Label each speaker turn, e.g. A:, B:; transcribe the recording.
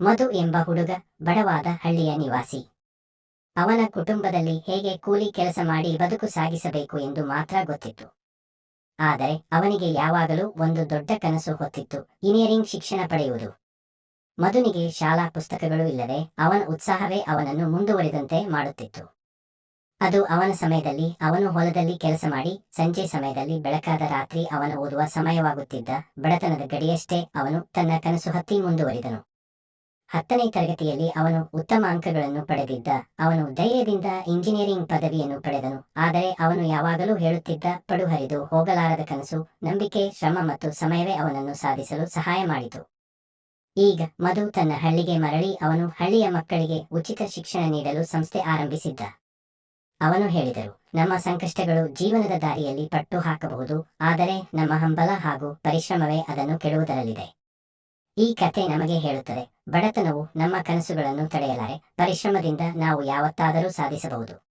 A: ಮಧು ಎಂಬ ಹುಡುಗ ಬಡವಾದ ಹಳ್ಳಿಯ ನಿವಾಸಿ. ಅವನ ಕುಟುಂಬದಲ್ಲಿ ಹೇಗೆ ಕೂಲಿ ಕೆಲಸ ಮಾಡಿ ಬದುಕು ಸಾಗಿಸಬೇಕು ಎಂದು ಮಾತ್ರ ಗೊತ್ತಿತ್ತು. ಆದರೆ ಅವನಿಗೆ ಯಾವಾಗಲೂ ಒಂದು ದೊಡ್ಡ ಕನಸು ಹೊತ್ತಿತ್ತು, ಇಂಜಿನಿಯರಿಂಗ್ ಶಿಕ್ಷಣ ಪಡೆಯುವುದು. ಮಧುನಿಗೆ ಶಾಲಾ ಪುಸ್ತಕಗಳು ಇಲ್ಲದೆ ಅವನ ಉತ್ಸಾಹವೇ ಅವನನ್ನು ಮುಂದುವರಿದಂತೆ ಮಾಡುತ್ತಿತ್ತು. ಅದು ಅವನ ಸಮಯದಲ್ಲಿ ಅವನು ಹೊಲದಲ್ಲಿ ಕೆಲಸ ಮಾಡಿ, ಸಂಜೆ ಸಮಯದಲ್ಲಿ ಬೆಳಕಾದ ರಾತ್ರಿ ಅವನು ಓದುವ ಸಮಯವಾಗುತ್ತಿದ್ದ ಬಡತನದ ಗಡಿಯಷ್ಟೇ ಅವನು ತನ್ನ ಕನಸು ಹತ್ತಿ ಮುಂದುವರಿದನು. ಹತ್ತನೇ ತರಗತಿಯಲ್ಲಿ ಅವನು ಉತ್ತಮ ಅಂಕಗಳನ್ನು ಪಡೆದಿದ್ದ. ಅವನು ಧೈರ್ಯದಿಂದ ಇಂಜಿನಿಯರಿಂಗ್ ಪದವಿಯನ್ನು ಪಡೆದನು. ಆದರೆ ಅವನು ಯಾವಾಗಲೂ ಹೇಳುತ್ತಿದ್ದ ಪಡುಹರಿದು ಹೋಗಲಾರದ ಕನಸು, ನಂಬಿಕೆ, ಶ್ರಮ ಮತ್ತು ಸಮಯವೇ ಅವನನ್ನು ಸಾಧಿಸಲು ಸಹಾಯ ಮಾಡಿತು. ಈಗ ಮಧು ತನ್ನ ಹಳ್ಳಿಗೆ ಮರಳಿ ಅವನು ಹಳ್ಳಿಯ ಮಕ್ಕಳಿಗೆ ಉಚಿತ ಶಿಕ್ಷಣ ನೀಡಲು ಸಂಸ್ಥೆ ಆರಂಭಿಸಿದ್ದ. ಅವನು ಹೇಳಿದರು, ನಮ್ಮ ಸಂಕಷ್ಟಗಳು ಜೀವನದ ದಾರಿಯಲ್ಲಿ ಪಟ್ಟು ಹಾಕಬಹುದು, ಆದರೆ ನಮ್ಮ ಹಂಬಲ ಹಾಗೂ ಪರಿಶ್ರಮವೇ ಅದನ್ನು ಕೆಡುವುದರಲ್ಲಿದೆ. ಈ ಕಥೆ ನಮಗೆ ಹೇಳುತ್ತದೆ. ಬಡತನವು ನಮ್ಮ ಕನಸುಗಳನ್ನು ತಡೆಯಲಾರೆ. ಪರಿಶ್ರಮದಿಂದ ನಾವು ಯಾವತ್ತಾದರೂ ಸಾಧಿಸಬಹುದು.